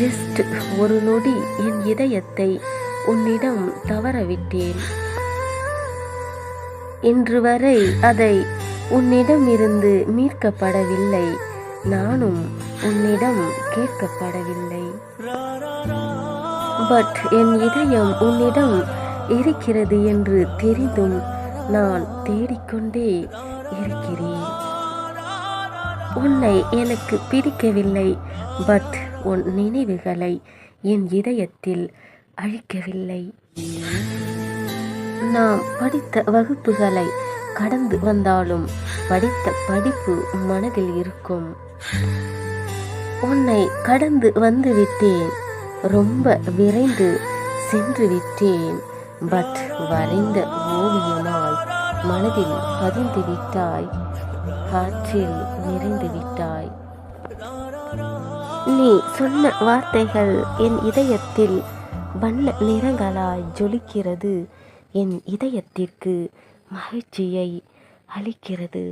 Just ஒரு நொடி என் இதயத்தை உன்னிடம் தவறவிட்டேன். இன்று வரை அதை உன்னிடமிருந்து மீட்கப்படவில்லை. நானும் உன்னிடம் கேட்கப்படவில்லை. பட் என் இதயம் உன்னிடம் இருக்கிறது என்று தெரிந்தும் நான் தேடிக்கொண்டே இருக்கிறேன். உன்னை எனக்கு பிடிக்கவில்லை. பட் உன் நினைவுகளை என் இதயத்தில் அழிக்கவில்லை. நாம் படித்த வகுப்புகளை கடந்து வந்தாலும் படித்த படிப்பு மனதில் இருக்கும். உன்னை கடந்து வந்து விட்டேன். ரொம்ப விரைந்து சென்று விட்டேன். பட் வரைந்த ஓவியமாய் மனதில் பதிந்து விட்டாய். காற்றில் நிறைந்து விட்டாய். நீ சொன்ன வார்த்தைகள் என் இதயத்தில் வண்ண நிறங்களாய் ஜொலிக்கிறது. என் இதயத்திற்கு மகிழ்ச்சியை அளிக்கிறது.